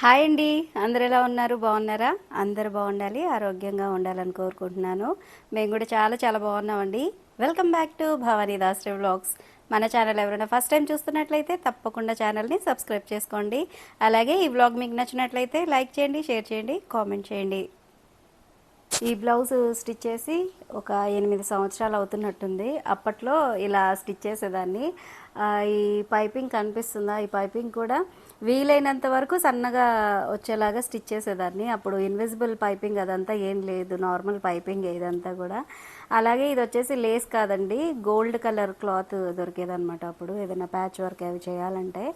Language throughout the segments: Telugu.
హాయ్ అండి. అందరు ఎలా ఉన్నారు? బాగున్నారా? అందరు బాగుండాలి ఆరోగ్యంగా ఉండాలని కోరుకుంటున్నాను. మేము కూడా చాలా చాలా బాగున్నామండి. వెల్కమ్ బ్యాక్ టు భవానీ దాస్రే వ్లాగ్స్ మన ఛానల్ ఎవరైనా ఫస్ట్ టైం చూస్తున్నట్లయితే తప్పకుండా ఛానల్ని సబ్స్క్రైబ్ చేసుకోండి. అలాగే ఈ వ్లాగ్ మీకు నచ్చినట్లయితే లైక్ చేయండి షేర్ చేయండి కామెంట్ చేయండి. ఈ బ్లౌజ్ స్టిచ్ చేసి ఒక ఎనిమిది సంవత్సరాలు అవుతున్నట్టుంది. అప్పట్లో ఇలా స్టిచ్ చేసేదాన్ని. ఈ పైపింగ్ కనిపిస్తుందా? ఈ పైపింగ్ కూడా వీలైనంత వరకు సన్నగా వచ్చేలాగా స్టిచ్ చేసేదాన్ని. అప్పుడు ఇన్విజిబుల్ పైపింగ్ అదంతా ఏం లేదు. నార్మల్ పైపింగ్ ఇదంతా కూడా. అలాగే ఇది వచ్చేసి లేస్ కాదండి. గోల్డ్ కలర్ క్లాత్ దొరికేదన్నమాట అప్పుడు. ఏదైనా ప్యాచ్ వర్క్ అవి చేయాలంటే.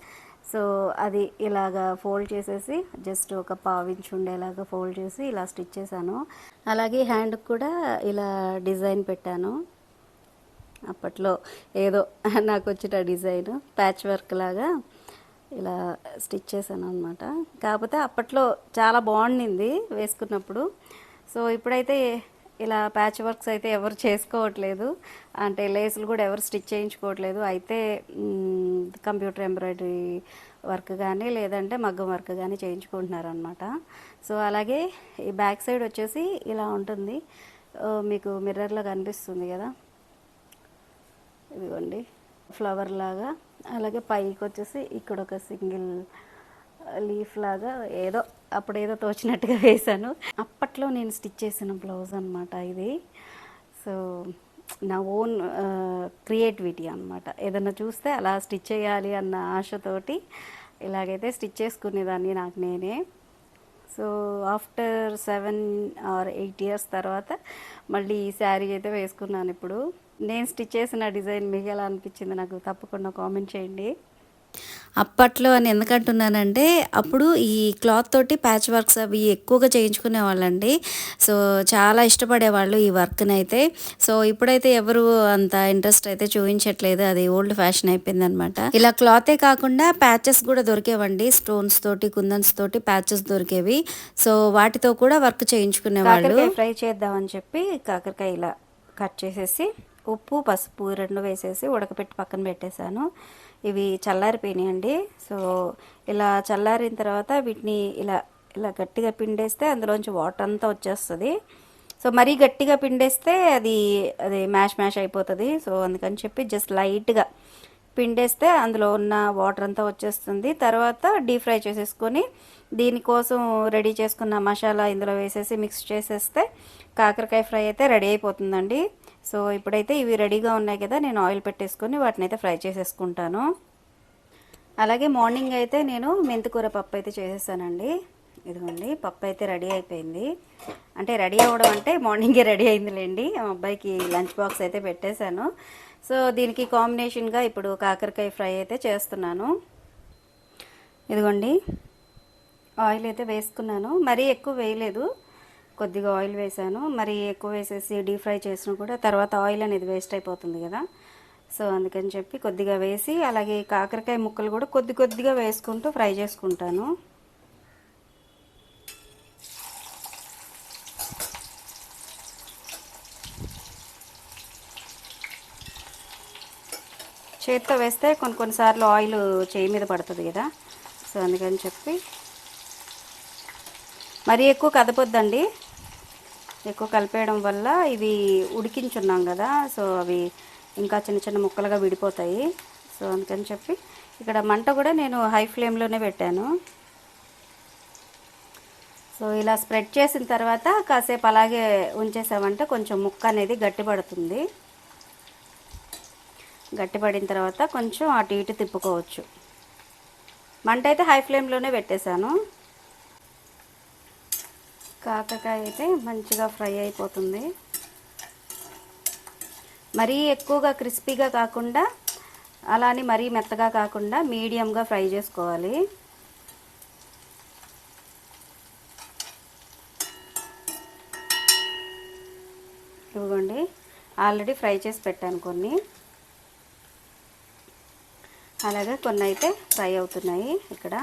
సో అది ఇలాగా ఫోల్డ్ చేసేసి జస్ట్ ఒక పావించి ఉండేలాగా ఫోల్డ్ చేసి ఇలా స్టిచ్ చేశాను. అలాగే హ్యాండ్కి కూడా ఇలా డిజైన్ పెట్టాను. అప్పట్లో ఏదో నాకు వచ్చిన డిజైన్. ప్యాచ్ వర్క్ లాగా. ఇలా స్టిచ్ చేశాను అనమాట కాకపోతే అప్పట్లో చాలా బాగుండింది వేసుకున్నప్పుడు. సో ఇప్పుడైతే ఇలా ప్యాచ్ వర్క్స్ అయితే ఎవరు చేసుకోవట్లేదు. అంటే లేసులు కూడా ఎవరు స్టిచ్ చేయించుకోవట్లేదు. అయితే కంప్యూటర్ ఎంబ్రాయిడరీ వర్క్ కానీ లేదంటే మగ్గం వర్క్ కానీ చేయించుకుంటున్నారు అనమాట సో అలాగే ఈ బ్యాక్ సైడ్ వచ్చేసి ఇలా ఉంటుంది. మీకు మిర్రర్లో కనిపిస్తుంది కదా? ఇదిగోండి. ఫ్లవర్ లాగా. అలాగే పైకి వచ్చేసి ఇక్కడ ఒక సింగిల్ లీఫ్ లాగా ఏదో అప్పుడు ఏదో తోచినట్టుగా వేశాను. అప్పట్లో నేను స్టిచ్ చేసిన బ్లౌజ్ అనమాట ఇది. సో నా ఓన్ క్రియేటివిటీ అనమాట ఏదన్నా చూస్తే అలా స్టిచ్ చేయాలి అన్న ఆశతోటి ఇలాగైతే స్టిచ్ చేసుకునేదాన్ని నాకు నేనే. So after seven or eight years తర్వాత మళ్ళీ ఈ శారీ అయితే వేసుకున్నాను ఇప్పుడు. నేను స్టిచ్ చేసిన డిజైన్ మీకు ఎలా అనిపించింది నాకు తప్పకుండా కామెంట్ చేయండి. అప్పట్లో అని ఎందుకంటున్నానంటే అప్పుడు ఈ క్లాత్ తోటి ప్యాచ్ వర్క్స్ అవి ఎక్కువగా చేయించుకునే వాళ్ళండి. సో చాలా ఇష్టపడేవాళ్ళు ఈ వర్క్ని అయితే సో ఇప్పుడైతే ఎవరు అంత ఇంట్రెస్ట్ అయితే చూపించట్లేదు. అది ఓల్డ్ ఫ్యాషన్ అయిపోయింది అనమాట ఇలా క్లాతే కాకుండా ప్యాచెస్ కూడా దొరికేవండి. స్టోన్స్ తోటి కుందన్స్ తోటి ప్యాచెస్ దొరికేవి. సో వాటితో కూడా వర్క్ చేయించుకునే వాళ్ళు ఫ్రై చేద్దామని చెప్పి కాకరకాయ ఇలా కట్ చేసేసి ఉప్పు పసుపు రెండు వేసేసి ఉడకపెట్టి పక్కన పెట్టేశాను. ఇవి చల్లారిపోయినాయండి. సో ఇలా చల్లారిన తర్వాత వీటిని ఇలా ఇలా గట్టిగా పిండేస్తే అందులోంచి వాటర్ అంతా వచ్చేస్తుంది. సో మరీ గట్టిగా పిండేస్తే అది అది మ్యాష్ మ్యాష్ అయిపోతుంది. సో అందుకని చెప్పి జస్ట్ లైట్గా పిండేస్తే అందులో ఉన్న వాటర్ అంతా వచ్చేస్తుంది. తర్వాత డీప్ ఫ్రై చేసేసుకొని దీనికోసం రెడీ చేసుకున్న మసాలా ఇందులో వేసేసి మిక్స్ చేసేస్తే కాకరకాయ ఫ్రై అయితే రెడీ అయిపోతుందండి. సో ఇప్పుడైతే ఇవి రెడీగా ఉన్నాయి కదా నేను ఆయిల్ పెట్టేసుకొని వాటిని అయితే ఫ్రై చేసేసుకుంటాను. అలాగే మార్నింగ్ అయితే నేను మెంతికూర పప్పు అయితే చేసేసానండి. ఇదిగోండి పప్పు అయితే రెడీ అయిపోయింది. అంటే రెడీ అవ్వడం అంటే మార్నింగే రెడీ అయిందిలేండి. మా అబ్బాయికి లంచ్ బాక్స్ అయితే పెట్టేశాను. సో దీనికి కాంబినేషన్గా ఇప్పుడు కాకరకాయ ఫ్రై అయితే చేస్తున్నాను. ఇదిగోండి ఆయిల్ అయితే వేసుకున్నాను. మరీ ఎక్కువ వేయలేదు. కొద్దిగా ఆయిల్ వేసాను. మరి ఎక్కువ వేసేసి డీప్ ఫ్రై చేసినా కూడా తర్వాత ఆయిల్ అనేది వేస్ట్ అయిపోతుంది కదా. సో అందుకని చెప్పి కొద్దిగా వేసి అలాగే కాకరకాయ ముక్కలు కూడా కొద్ది కొద్దిగా వేసుకుంటూ ఫ్రై చేసుకుంటాను. చేత్తో వేస్తే కొన్ని కొన్నిసార్లు ఆయిల్ చేయి మీద పడుతుంది కదా. సో అందుకని చెప్పి. మరీ ఎక్కువ కదపొద్దండి. ఎక్కువ కలిపేయడం వల్ల ఇవి ఉడికించున్నాం కదా సో అవి ఇంకా చిన్న చిన్న ముక్కలుగా విడిపోతాయి. సో అందుకని చెప్పి ఇక్కడ మంట కూడా నేను హై ఫ్లేమ్లోనే పెట్టాను. సో ఇలా స్ప్రెడ్ చేసిన తర్వాత కాసేపు అలాగే ఉంచేసామంటే కొంచెం ముక్క అనేది గట్టిపడుతుంది. గట్టిపడిన తర్వాత కొంచెం అటు ఇటు తిప్పుకోవచ్చు. మంట అయితే హై ఫ్లేమ్లోనే పెట్టేశాను. కాకరకాయ అయితే మంచిగా ఫ్రై అయిపోతుంది. మరీ ఎక్కువగా క్రిస్పీగా కాకుండా అలానే మరీ మెత్తగా కాకుండా మీడియంగా ఫ్రై చేసుకోవాలి. ఇవ్వండి. ఆల్రెడీ ఫ్రై చేసి పెట్టాను కొన్ని. అలాగే కొన్ని అయితే ఫ్రై అవుతున్నాయి ఇక్కడ.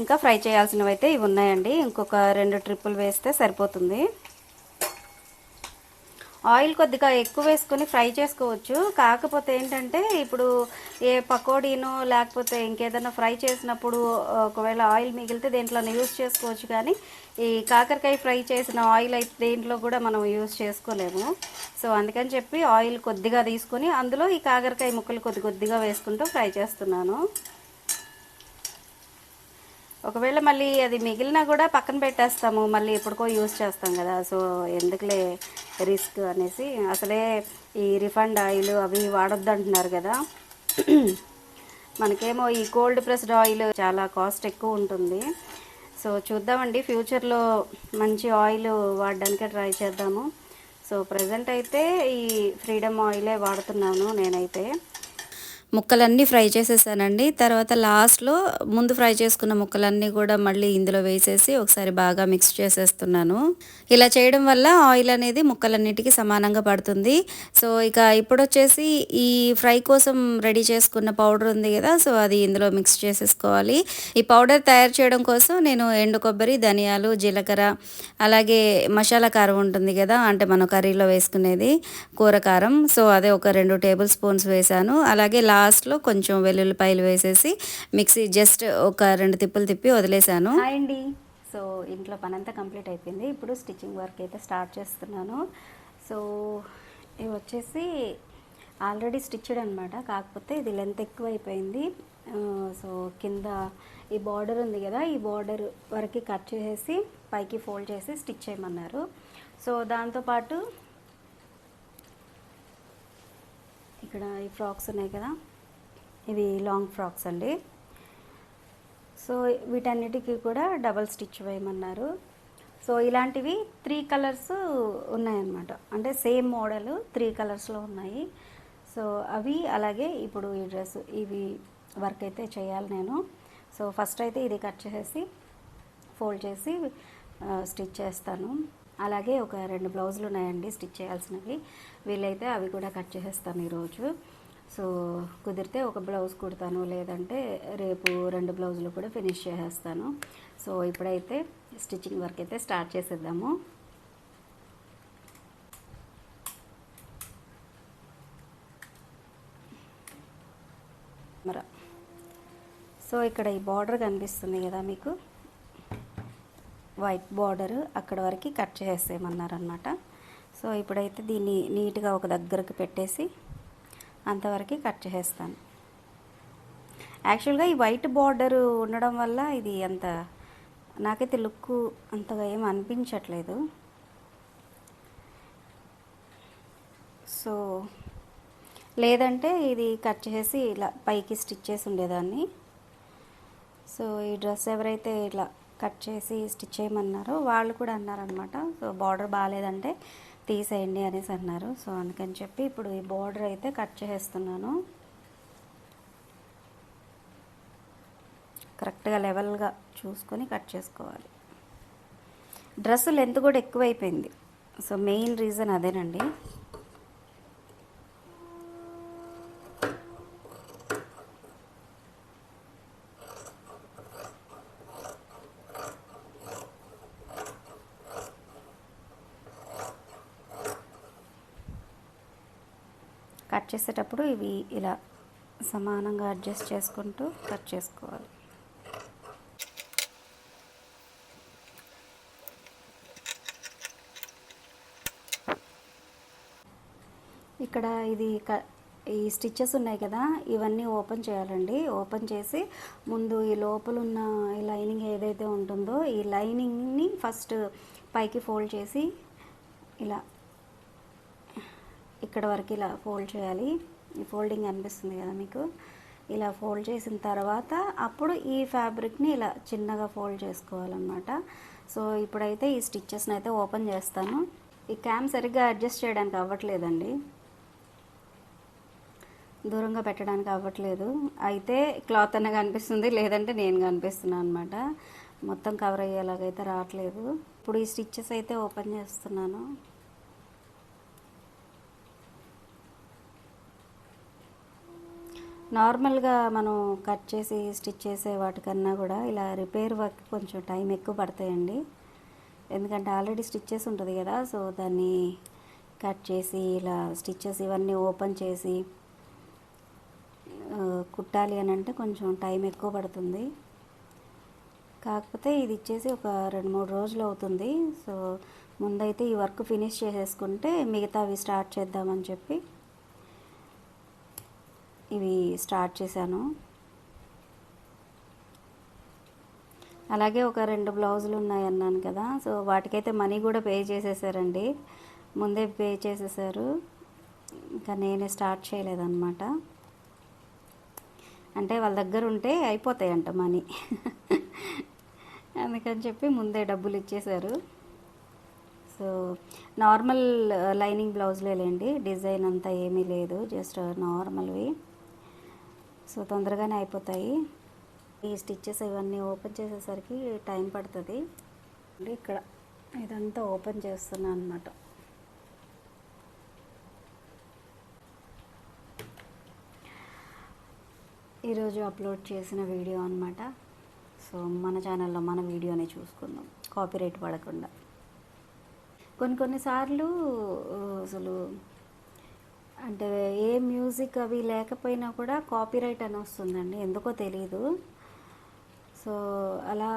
ఇంకా ఫ్రై చేయాల్సినవి అయితే ఇవి ఉన్నాయండి. ఇంకొక రెండు ట్రిప్పులు వేస్తే సరిపోతుంది. ఆయిల్ కొద్దిగా ఎక్కువ వేసుకొని ఫ్రై చేసుకోవచ్చు. కాకపోతే ఏంటంటే ఇప్పుడు ఏ పకోడీనో లేకపోతే ఇంకేదైనా ఫ్రై చేసినప్పుడు ఒకవేళ ఆయిల్ మిగిలితే దేంట్లో యూస్ చేసుకోవచ్చు కానీ ఈ కాకరకాయ ఫ్రై చేసిన ఆయిల్ అయితే దేంట్లో కూడా మనం యూస్ చేసుకోలేము. సో అందుకని చెప్పి ఆయిల్ కొద్దిగా తీసుకొని అందులో ఈ కాకరకాయ ముక్కలు కొద్ది కొద్దిగా వేసుకుంటూ ఫ్రై చేస్తున్నాను. ఒకవేళ మళ్ళీ అది మిగిలినా కూడా పక్కన పెట్టేస్తాము మళ్ళీ ఎప్పటికో యూస్ చేస్తాం కదా. సో ఎందుకులే రిస్క్ అనేసి అసలే ఈ రిఫండ్ ఆయిల్ అవి వాడొద్దు అంటున్నారు కదా. మనకేమో ఈ కోల్డ్ ప్రెస్డ్ ఆయిల్ చాలా కాస్ట్ ఎక్కువ ఉంటుంది. సో చూద్దామండి. ఫ్యూచర్లో మంచి ఆయిల్ వాడడానికి ట్రై చేద్దాము. సో ప్రజెంట్ అయితే ఈ ఫ్రీడమ్ ఆయిలే వాడుతున్నాను నేనైతే. ముక్కలన్నీ ఫ్రై చేసేసానండి. తర్వాత లాస్ట్లో ముందు ఫ్రై చేసుకున్న ముక్కలన్నీ కూడా మళ్ళీ ఇందులో వేసేసి ఒకసారి బాగా మిక్స్ చేసేస్తున్నాను. ఇలా చేయడం వల్ల ఆయిల్ అనేది ముక్కలన్నిటికీ సమానంగా పడుతుంది. సో ఇక ఇప్పుడు వచ్చేసి ఈ ఫ్రై కోసం రెడీ చేసుకున్న పౌడర్ ఉంది కదా సో అది ఇందులో మిక్స్ చేసేసుకోవాలి. ఈ పౌడర్ తయారు చేయడం కోసం నేను ఎండు కొబ్బరి ధనియాలు జీలకర్ర అలాగే మసాలా కారం ఉంటుంది కదా అంటే మనం కర్రీలో వేసుకునేది కూర కారం సో అదే ఒక రెండు టేబుల్ స్పూన్స్ వేసాను. అలాగే లాస్ట్లో కొంచెం వెల్లుల్లిపాయలు వేసేసి మిక్సీ జస్ట్ ఒక రెండు తిప్పులు తిప్పి వదిలేసాను అండి. సో ఇంట్లో పని అంతా కంప్లీట్ అయిపోయింది. ఇప్పుడు స్టిచ్చింగ్ వర్క్ అయితే స్టార్ట్ చేస్తున్నాను. సో ఇవి వచ్చేసి ఆల్రెడీ స్టిచ్డ్ అనమాట కాకపోతే ఇది లెంత్ ఎక్కువ అయిపోయింది సో కింద ఈ బార్డర్ ఉంది కదా ఈ బార్డర్ వరకు కట్ చేసేసి పైకి ఫోల్డ్ చేసి స్టిచ్ చేయమన్నారు. సో దాంతోపాటు ఇక్కడ ఈ ఫ్రాక్స్ ఉన్నాయి కదా ఇవి లాంగ్ ఫ్రాక్స్ అండి. సో వీటన్నిటికీ కూడా డబల్ స్టిచ్ వేయమన్నారు. సో ఇలాంటివి త్రీ కలర్స్ ఉన్నాయన్నమాట. అంటే సేమ్ మోడల్ త్రీ కలర్స్లో ఉన్నాయి. సో అవి అలాగే ఇప్పుడు ఈ డ్రెస్ ఇవి వర్క్ అయితే చేయాలి నేను. సో ఫస్ట్ అయితే ఇది కట్ చేసి ఫోల్డ్ చేసి స్టిచ్ చేస్తాను. అలాగే ఒక రెండు బ్లౌజులు ఉన్నాయండి స్టిచ్ చేయాల్సినవి. వీలైతే అవి కూడా కట్ చేసేస్తాను ఈరోజు. సో కుదిరితే ఒక బ్లౌజ్ కుడతాను లేదంటే రేపు రెండు బ్లౌజులు కూడా ఫినిష్ చేసేస్తాను. సో ఇప్పుడైతే స్టిచ్చింగ్ వర్క్ అయితే స్టార్ట్ చేసేద్దాము. మర. సో ఇక్కడ ఈ బార్డర్ కనిపిస్తుంది కదా మీకు? వైట్ బార్డర్ అక్కడ వరకు కట్ చేసేయమన్నారనమాట సో ఇప్పుడైతే దీన్ని నీట్గా ఒక దగ్గరకు పెట్టేసి అంతవరకు కట్ చేసేస్తాను. యాక్చువల్గా ఈ వైట్ బార్డర్ ఉండడం వల్ల ఇది అంత నాకైతే లుక్ అంతగా ఏం అనిపించట్లేదు. సో లేదంటే ఇది కట్ చేసి ఇలా పైకి స్టిచ్ చేసి ఉండేదాన్ని. సో ఈ డ్రెస్ ఎవరైతే ఇలా కట్ చేసి స్టిచ్ చేయమన్నారో వాళ్ళు కూడా అన్నారనమాట సో బార్డర్ బాగాలేదంటే తీసేయండి అనేసి అన్నారు. సో అందుకని చెప్పి ఇప్పుడు ఈ బార్డర్ అయితే కట్ చేసేస్తున్నాను. కరెక్ట్గా లెవెల్గా చూసుకొని కట్ చేసుకోవాలి. డ్రెస్ లెంత్ కూడా ఎక్కువైపోయింది. సో మెయిన్ రీజన్ అదేనండి కట్ చేసేటప్పుడు ఇవి ఇలా సమానంగా అడ్జస్ట్ చేసుకుంటూ కట్ చేసుకోవాలి. ఇక్కడ ఇది క ఈ స్టిచ్చెస్ ఉన్నాయి కదా ఇవన్నీ ఓపెన్ చేయాలండి. ఓపెన్ చేసి ముందు ఈ లోపల ఉన్న ఈ లైనింగ్ ఏదైతే ఉంటుందో ఈ లైనింగ్ని ఫస్ట్ పైకి ఫోల్డ్ చేసి ఇలా ఇక్కడ వరకు ఇలా ఫోల్డ్ చేయాలి. ఈ ఫోల్డింగ్ అనిపిస్తుంది కదా మీకు? ఇలా ఫోల్డ్ చేసిన తర్వాత అప్పుడు ఈ ఫ్యాబ్రిక్ని ఇలా చిన్నగా ఫోల్డ్ చేసుకోవాలన్నమాట. సో ఇప్పుడైతే ఈ స్టిచ్చెస్ని అయితే ఓపెన్ చేస్తాను. ఈ క్యామ్ సరిగ్గా అడ్జస్ట్ చేయడానికి అవ్వట్లేదండి. దూరంగా పెట్టడానికి అవ్వట్లేదు. అయితే క్లాత్ అన్న కనిపిస్తుంది లేదంటే నేను కనిపిస్తున్నాను అనమాట మొత్తం కవర్ అయ్యేలాగైతే రావట్లేదు. ఇప్పుడు ఈ స్టిచ్చెస్ అయితే ఓపెన్ చేస్తున్నాను. నార్మల్గా మనం కట్ చేసి స్టిచ్ చేసే వాటికన్నా కూడా ఇలా రిపేర్ వర్క్ కొంచెం టైం ఎక్కువ పడతాయండి. ఎందుకంటే ఆల్రెడీ స్టిచ్చెస్ ఉంటుంది కదా సో దాన్ని కట్ చేసి ఇలా స్టిచ్చెస్ ఇవన్నీ ఓపెన్ చేసి కుట్టాలి అని అంటే కొంచెం టైం ఎక్కువ పడుతుంది. కాకపోతే ఇది ఇచ్చేసి ఒక రెండు మూడు రోజులు అవుతుంది. సో ముందైతే ఈ వర్క్ ఫినిష్ చేసేసుకుంటే మిగతావి స్టార్ట్ చేద్దామని చెప్పి ఇవి స్టార్ట్ చేశాను. అలాగే ఒక రెండు బ్లౌజులు ఉన్నాయి అన్నాను కదా సో వాటికైతే మనీ కూడా పే చేసేసారండి. ముందే పే చేసేసారు. ఇంకా నేనే స్టార్ట్ చేయలేదన్నమాట. అంటే వాళ్ళ దగ్గర ఉంటే అయిపోతాయంట మనీ. అందుకని చెప్పి ముందే డబ్బులు ఇచ్చేశారు సో నార్మల్ లైనింగ్ బ్లౌజ్లేలేండి డిజైన్ అంతా ఏమీ లేదు జస్ట్ నార్మల్వి. సో తొందరగానే అయిపోతాయి. ఈ స్టిచ్చెస్ ఇవన్నీ ఓపెన్ చేసేసరికి టైం పడుతుంది. అంటే ఇక్కడ ఇదంతా ఓపెన్ చేస్తున్నాను అనమాట ఈరోజు అప్లోడ్ చేసిన వీడియో అనమాట సో మన ఛానల్లో మన వీడియోనే చూసుకుందాం. కాపీరైట్ పడకుండా. కొన్ని కొన్నిసార్లు అసలు అంటే ఏ మ్యూజిక్ అవి లేకపోయినా కూడా కాపీరైట్ అని వస్తుందండి. ఎందుకో తెలియదు సో అలా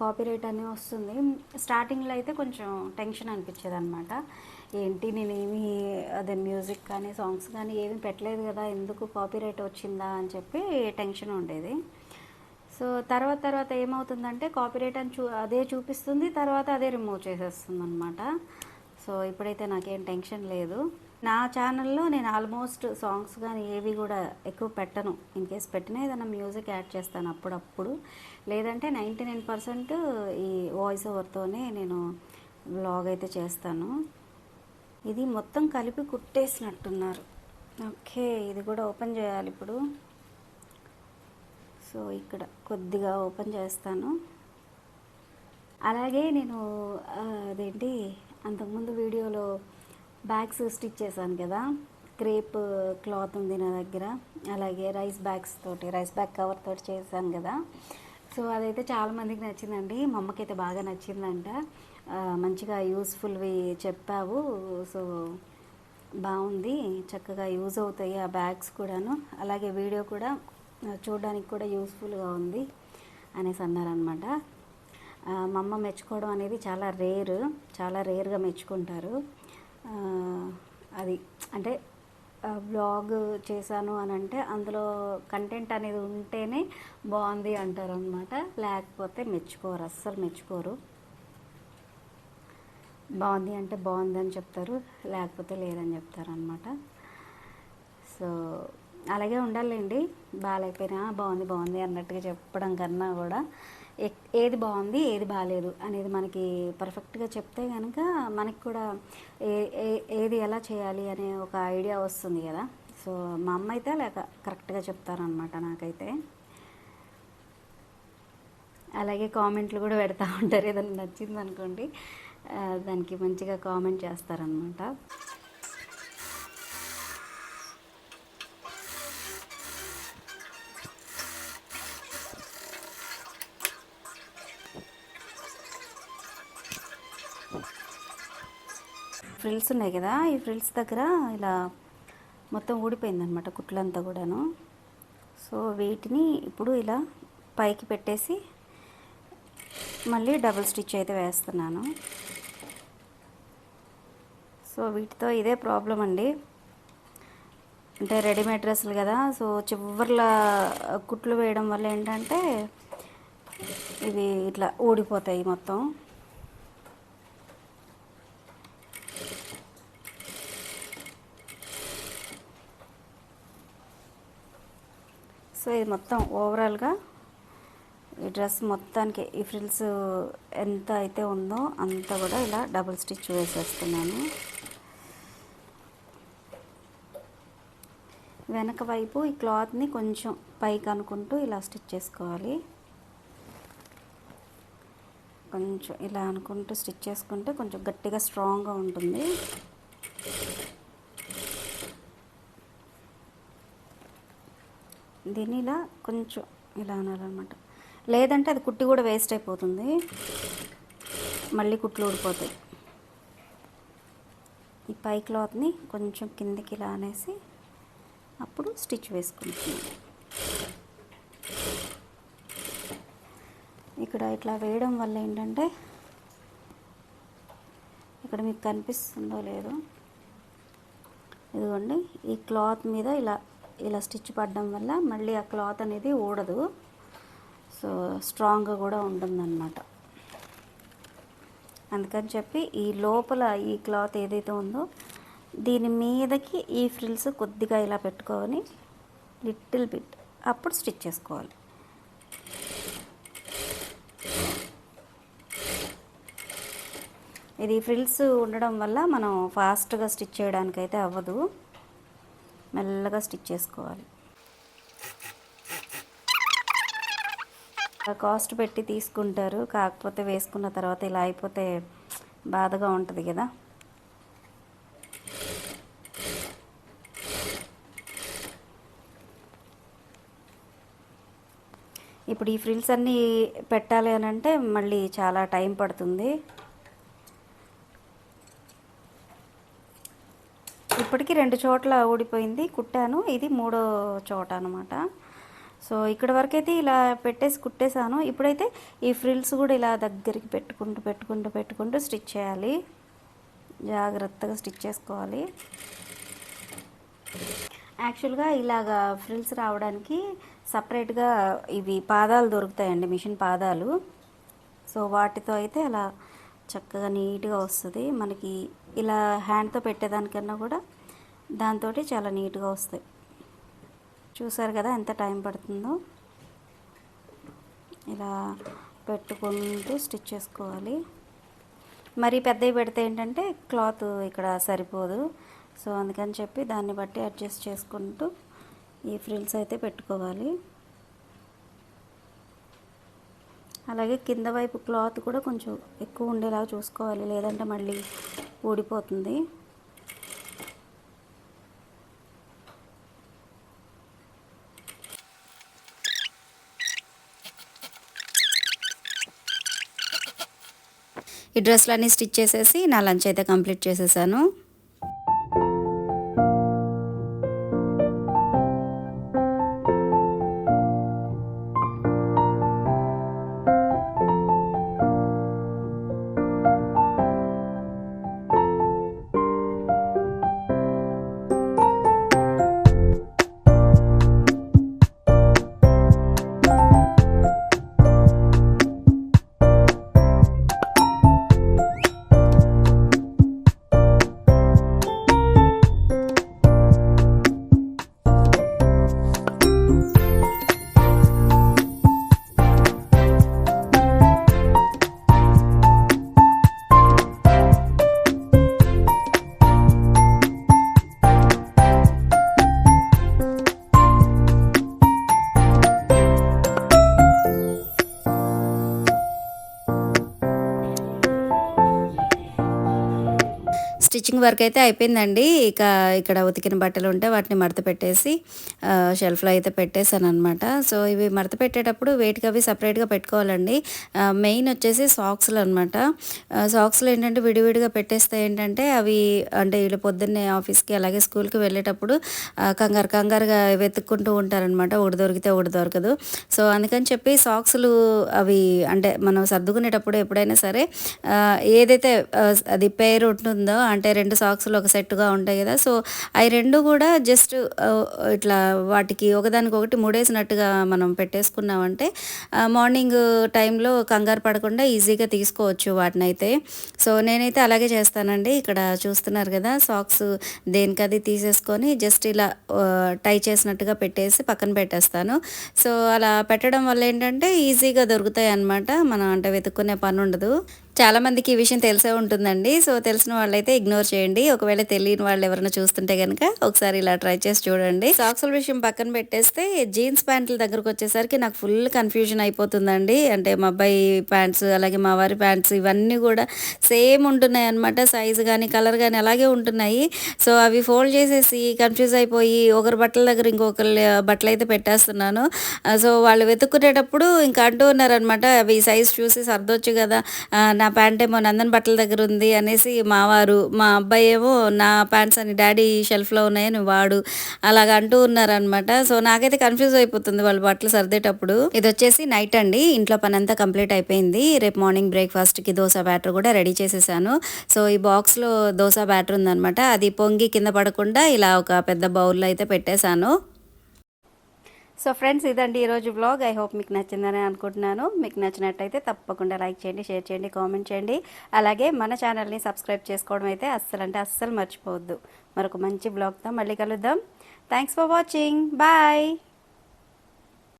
కాపీరైట్ అని వస్తుంది. స్టార్టింగ్లో అయితే కొంచెం టెన్షన్ అనిపించేది అనమాట ఏంటి నేనేమి అదే మ్యూజిక్ కానీ సాంగ్స్ కానీ ఏమీ పెట్టలేదు కదా ఎందుకు కాపీరైట్ వచ్చిందా అని చెప్పి టెన్షన్ ఉండేది. సో తర్వాత తర్వాత ఏమవుతుందంటే కాపీరైట్ అని చూ అదే చూపిస్తుంది తర్వాత అదే రిమూవ్ చేసేస్తుంది అనమాట సో ఇప్పుడైతే నాకేం టెన్షన్ లేదు. నా ఛానల్లో నేను ఆల్మోస్ట్ సాంగ్స్ కానీ ఏవి కూడా ఎక్కువ పెట్టను. ఇన్ కేస్ పెట్టినా ఏదైనా మ్యూజిక్ యాడ్ చేస్తాను అప్పుడప్పుడు. లేదంటే నైంటీ నైన్ పర్సెంట్ ఈ వాయిస్ ఓవర్తోనే నేను వ్లాగ్ అయితే చేస్తాను. ఇది మొత్తం కలిపి కుట్టేసినట్టున్నారు. ఓకే ఇది కూడా ఓపెన్ చేయాలి ఇప్పుడు. సో ఇక్కడ కొద్దిగా ఓపెన్ చేస్తాను. అలాగే నేను అదేంటి అంతకుముందు వీడియోలో బ్యాగ్స్ స్టిచ్ చేశాను కదా. క్రేప్ క్లాత్ ఉంది నా దగ్గర. అలాగే రైస్ బ్యాగ్స్ తోటి రైస్ బ్యాగ్ కవర్ తోటి చేశాను కదా. సో అదైతే చాలామందికి నచ్చిందండి. మా అమ్మకైతే బాగా నచ్చిందంట. మంచిగా యూస్ఫుల్వి చెప్పావు. సో బాగుంది. చక్కగా యూజ్ అవుతాయి ఆ బ్యాగ్స్ కూడాను. అలాగే వీడియో కూడా చూడడానికి కూడా యూస్ఫుల్గా ఉంది అనేసి అన్నారనమాట మా అమ్మ మెచ్చుకోవడం అనేది చాలా రేర్. చాలా రేర్గా మెచ్చుకుంటారు. అది అంటే బ్లాగ్ చేశాను అని అంటే అందులో కంటెంట్ అనేది ఉంటేనే బాగుంది అంటారు అనమాట లేకపోతే మెచ్చుకోరు అస్సలు మెచ్చుకోరు. బాగుంది అంటే బాగుంది అని చెప్తారు లేకపోతే లేదని చెప్తారు అనమాట సో అలాగే ఉండాలండి బాగాలేకపోయినా బాగుంది బాగుంది అన్నట్టుగా చెప్పడం కన్నా కూడా ఏది బాగుంది ఏది బాగాలేదు అనేది మనకి పర్ఫెక్ట్గా చెప్తే కనుక మనకి కూడా ఏ ఏ- ఏది ఎలా చేయాలి అనే ఒక ఐడియా వస్తుంది కదా. సో మా అమ్మ అయితే లేక కరెక్ట్గా చెప్తారనమాట నాకైతే. అలాగే కామెంట్లు కూడా పెడతా ఉంటారు. ఏదైనా నచ్చింది అనుకోండి దానికి మంచిగా కామెంట్ చేస్తారనమాట ఫ్రిల్స్ ఉన్నాయి కదా ఈ ఫ్రిల్స్ దగ్గర ఇలా మొత్తం ఊడిపోయిందనమాట కుట్లంతా కూడాను. సో వీటిని ఇప్పుడు ఇలా పైకి పెట్టేసి మళ్ళీ డబుల్ స్టిచ్ అయితే వేస్తున్నాను. సో వీటితో ఇదే ప్రాబ్లం అండి. అంటే రెడీమేడ్ డ్రెస్సులు కదా సో చివర్ల కుట్లు వేయడం వల్ల ఏంటంటే ఇవి ఇట్లా ఊడిపోతాయి మొత్తం. సో ఇది మొత్తం ఓవరాల్గా ఈ డ్రెస్ మొత్తానికి ఈ ఫ్రిల్స్ ఎంత అయితే ఉందో అంతా కూడా ఇలా డబుల్ స్టిచ్ వేసేస్తున్నాను. వెనక వైపు ఈ క్లాత్ని కొంచెం పైకి అనుకుంటూ ఇలా స్టిచ్ చేసుకోవాలి. కొంచెం ఇలా అనుకుంటూ స్టిచ్ చేసుకుంటే కొంచెం గట్టిగా స్ట్రాంగ్గా ఉంటుంది. దీన్ని ఇలా కొంచెం ఇలా అనాలన్నమాట. లేదంటే అది కుట్టి కూడా వేస్ట్ అయిపోతుంది. మళ్ళీ కుట్లు ఊడిపోతాయి. ఈ పై క్లాత్ని కొంచెం కిందికి ఇలా అనేసి అప్పుడు స్టిచ్ వేసుకుంటున్నాను. ఇక్కడ ఇట్లా వేయడం వల్ల ఏంటంటే ఇక్కడ మీకు కనిపిస్తుందో లేదో. ఇదిగోండి ఈ క్లాత్ మీద ఇలా ఇలా స్టిచ్ పడడం వల్ల మళ్ళీ ఆ క్లాత్ అనేది ఊడదు. సో స్ట్రాంగ్గా కూడా ఉంటుందన్నమాట. అందుకని చెప్పి ఈ లోపల ఈ క్లాత్ ఏదైతే ఉందో దీని మీదకి ఈ ఫ్రిల్స్ కొద్దిగా ఇలా పెట్టుకొని లిటిల్ బిట్ అప్పుడు స్టిచ్ చేసుకోవాలి. ఇది ఫ్రిల్స్ ఉండడం వల్ల మనం ఫాస్ట్గా స్టిచ్ చేయడానికి అయితే అవ్వదు. మెల్లగా స్టిచ్ చేసుకోవాలి. కాస్ట్ పెట్టి తీసుకుంటారు. కాకపోతే వేసుకున్న తర్వాత ఇలా అయిపోతే బాధగా ఉంటుంది కదా. ఇప్పుడు ఈ ఫ్రిల్స్ అన్నీ పెట్టాలి అని అంటే మళ్ళీ చాలా టైం పడుతుంది. ఇప్పటికీ రెండు చోట్ల ఊడిపోయింది. కుట్టాను. ఇది మూడో చోట అనమాట సో ఇక్కడ వరకైతే ఇలా పెట్టేసి కుట్టేశాను. ఇప్పుడైతే ఈ ఫ్రిల్స్ కూడా ఇలా దగ్గరికి పెట్టుకుంటూ పెట్టుకుంటూ పెట్టుకుంటూ స్టిచ్ చేయాలి. జాగ్రత్తగా స్టిచ్ చేసుకోవాలి. యాక్చువల్గా ఇలాగా ఫ్రిల్స్ రావడానికి సపరేట్గా ఇవి పాదాలు దొరుకుతాయండి మిషన్ పాదాలు. సో వాటితో అయితే అలా చక్కగా నీట్గా వస్తుంది. మనకి ఇలా హ్యాండ్తో పెట్టేదానికన్నా కూడా దాంతో చాలా నీట్గా వస్తాయి. చూసారు కదా ఎంత టైం పడుతుందో? ఇలా పెట్టుకుంటూ స్టిచ్ చేసుకోవాలి. మరి పెద్దవి పెడితే ఏంటంటే క్లాత్ ఇక్కడ సరిపోదు. సో అందుకని చెప్పి దాన్ని బట్టి అడ్జస్ట్ చేసుకుంటూ ఈ ఫ్రిల్స్ అయితే పెట్టుకోవాలి. అలాగే కింద వైపు క్లాత్ కూడా కొంచెం ఎక్కువ ఉండేలాగా చూసుకోవాలి. లేదంటే మళ్ళీ ఊడిపోతుంది. ఈ డ్రెస్లన్నీ స్టిచ్ చేసేసి నా లంచ్ అయితే కంప్లీట్ చేసేసాను. స్టిచ్చింగ్ వర్క్ అయితే అయిపోయిందండి. ఇక ఇక్కడ ఉతికిన బట్టలు ఉంటే వాటిని మడత పెట్టేసి షెల్ఫ్లో అయితే పెట్టేశాను అనమాట సో ఇవి మడత పెట్టేటప్పుడు వేటికి అవి సపరేట్గా పెట్టుకోవాలండి. మెయిన్ వచ్చేసి సాక్స్లు అనమాట సాక్స్లు ఏంటంటే విడివిడిగా పెట్టేస్తే ఏంటంటే అవి అంటే వీళ్ళు పొద్దున్నే ఆఫీస్కి అలాగే స్కూల్కి వెళ్ళేటప్పుడు కంగారు కంగారుగా వెతుక్కుంటూ ఉంటారనమాట ఒకటి దొరికితే ఒకటి దొరకదు. సో అందుకని చెప్పి సాక్స్లు అవి అంటే మనం సర్దుకునేటప్పుడు ఎప్పుడైనా సరే ఏదైతే అది పేరు ఉంటుందో అంటే రెండు సాక్స్లు ఒక సెట్గా ఉంటాయి కదా. సో అవి రెండు కూడా జస్ట్ ఇట్లా వాటికి ఒకదానికొకటి ముడేసినట్టుగా మనం పెట్టేసుకున్నామంటే మార్నింగ్ టైంలో కంగారు పడకుండా ఈజీగా తీసుకోవచ్చు వాటిని అయితే సో నేనైతే అలాగే చేస్తానండి. ఇక్కడ చూస్తున్నారు కదా సాక్స్ దేనికది తీసేసుకొని జస్ట్ ఇలా టై చేసినట్టుగా పెట్టేసి పక్కన పెట్టేస్తాను. సో అలా పెట్టడం వల్ల ఏంటంటే ఈజీగా దొరుకుతాయి అన్నమాట మనం అంటే వెతుక్కునే పని ఉండదు చాలా మందికి ఈ విషయం తెలిసే ఉంటుందండి. సో తెలిసిన వాళ్ళైతే ఇగ్నోర్ చేయండి. ఒకవేళ తెలియని వాళ్ళు ఎవరైనా చూస్తుంటే కనుక ఒకసారి ఇలా ట్రై చేసి చూడండి. సాక్సుల విషయం పక్కన పెట్టేస్తే జీన్స్ ప్యాంట్ల దగ్గరకు వచ్చేసరికి నాకు ఫుల్ కన్ఫ్యూజన్ అయిపోతుందండి. అంటే మా అబ్బాయి ప్యాంట్స్ అలాగే మా వారి ప్యాంట్స్ ఇవన్నీ కూడా సేమ్ ఉంటున్నాయి అనమాట సైజు కానీ కలర్ కానీ అలాగే ఉంటున్నాయి. సో అవి ఫోల్డ్ చేసేసి కన్ఫ్యూజ్ అయిపోయి ఒకరి బట్టల దగ్గర ఇంకొకరి బట్టలు అయితే పెట్టేస్తున్నాను. సో వాళ్ళు వెతుక్కునేటప్పుడు ఇంకా అంటూ ఉన్నారనమాట అవి సైజ్ చూసి సర్దొచ్చు కదా. నా ప్యాంట్ ఏమో నందన్ బట్టల దగ్గర ఉంది అనేసి మావారు మా అబ్బాయి ఏమో నా ప్యాంట్స్ అని డాడీ షెల్ఫ్లో ఉన్నాయని వాడు అలాగ అంటూ ఉన్నారనమాట సో నాకైతే కన్ఫ్యూజ్ అయిపోతుంది వాళ్ళు బట్టలు సర్దేటప్పుడు. ఇది వచ్చేసి నైట్ అండి. ఇంట్లో పని అంతా కంప్లీట్ అయిపోయింది. రేపు మార్నింగ్ బ్రేక్ఫాస్ట్కి దోశ బ్యాటర్ కూడా రెడీ చేసేసాను. సో ఈ బాక్స్లో దోశ బ్యాటర్ ఉందనమాట అది పొంగి కింద పడకుండా ఇలా ఒక పెద్ద బౌల్లో అయితే పెట్టేశాను. సో ఫ్రెండ్స్ ఇదండి ఈరోజు బ్లాగ్ ఐ హోప్ మీకు నచ్చిందని అనుకుంటున్నాను. మీకు నచ్చినట్టయితే తప్పకుండా లైక్ చేయండి షేర్ చేయండి కామెంట్ చేయండి. అలాగే మన ఛానల్ని సబ్స్క్రైబ్ చేసుకోవడం అయితే అస్సలు అంటే అస్సలు మర్చిపోవద్దు. మరొక మంచి బ్లాగ్తో మళ్ళీ కలుద్దాం. Thanks for watching bye